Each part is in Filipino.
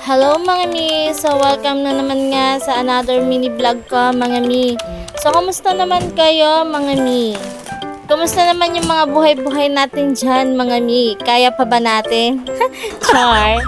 Hello mga mi! So welcome na naman nga sa another mini vlog ko mga mi. So kamusta naman kayo mga mi? Kumusta naman yung mga buhay-buhay natin dyan mga mi? Kaya pa ba natin? Char!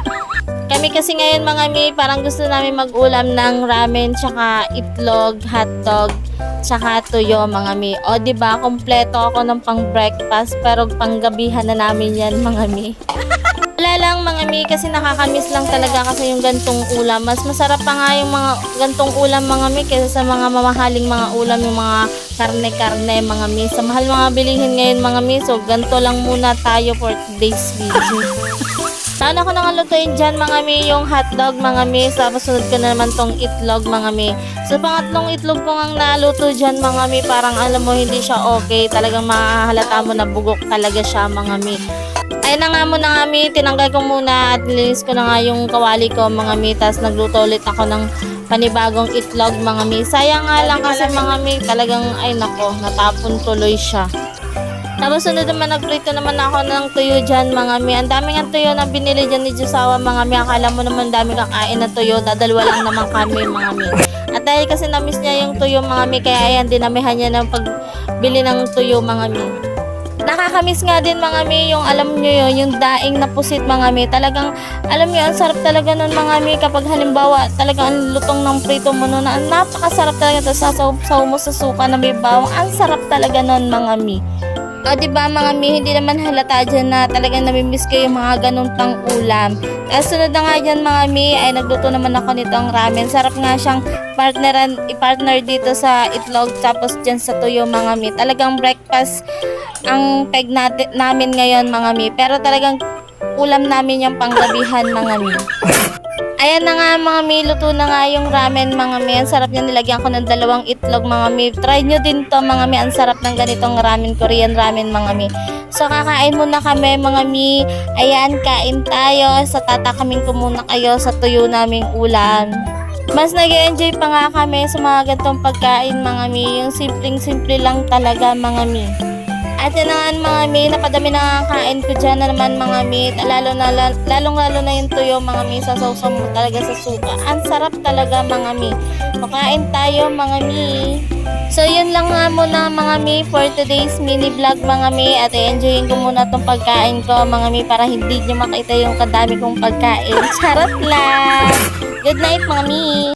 Kami kasi ngayon mga mi, parang gusto namin mag-ulam ng ramen, tsaka itlog, hotdog, tsaka tuyo mga mi. O ba kompleto ako ng pang breakfast pero panggabihan na namin yan mga mi. Wala lang mga mi kasi nakakamiss lang talaga kasi yung gantong ulam. Mas masarap pa nga yung mga gantong ulam mga mi kaysa sa mga mamahaling mga ulam yung mga karne-karne mga mi. Sa mahal mga bilihin ngayon mga mi. So ganto lang muna tayo for today's video. Saan ako nang lutuin dyan mga mi yung hotdog mga mi. Tapos sunod ko na naman tong itlog mga mi. So pangatlong itlog ko nga naluto dyan mga mi. Parang alam mo hindi siya okay. Talagang mahahalata mo na bugok talaga siya mga mi. Ayun na nga muna nga mi, tinanggal ko muna at nilinis ko na nga yung kawali ko mga mi. Tapos nagluto ulit ako ng panibagong itlog mga mi. Sayang nga lang kasi mga mi, talagang ay nako, natapon tuloy siya. Tapos sunod naman nagprito naman ako ng tuyo dyan mga mi. Ang daming ang tuyo na binili dyan ni Josawa mga mi. Akala mo naman dami kakain na tuyo. Dadalwa lang naman kami mga mi. At dahil kasi namiss niya yung tuyo mga mi. Kaya ayan dinamihan niya ng pagbili ng tuyo mga mi. Nakakamiss nga din mga mi yung alam nyo yun, yung daing na pusit mga mi. Talagang, alam nyo, ang sarap talaga nun mga mi kapag halimbawa talagang ang lutong ng prito mo nun. Napakasarap talaga tapos sasaw mo sa suka na may bawang. Ang sarap talaga nun mga mi. O di ba mga mi, hindi naman halata dyan na talagang namimiss ko yung mga ganun pang ulam. Tapos sunod na nga dyan mga mi, ay nagluto naman ako nitong ramen. Sarap nga siyang partneran, i-partner dito sa itlog tapos dyan sa tuyo mga mi. Talagang breakfast ang peg natin, namin ngayon mga mi. Pero talagang ulam namin yung panggabihan mga mi. Ayan na nga mga mi, luto na nga yung ramen mga mi. Ang sarap niya nilagyan ko ng dalawang itlog mga mi. Try nyo din to mga mi. Ang sarap ng ganitong ramen, Korean ramen mga mi. So kakain muna kami mga mi. Ayan, kain tayo. Sa tatakaming ko muna kayo sa tuyo naming ulam. Mas nag enjoy pa nga kami sa mga gantong pagkain mga mi. Yung simpleng-simple lang talaga mga mi. At yun na nga mga mi, napadami na kain ko dyan na naman mga mi. Lalo na, lalong lalo na yung tuyo mga mi sa sausaw mo talaga sa suka. Ang sarap talaga mga mi. Makain tayo mga mi. So yun lang nga muna mga mi for today's mini vlog mga mi. At i-enjoyin ko muna tong pagkain ko mga mi para hindi nyo makita yung kadami kong pagkain. Charot lang! Good night mga mi!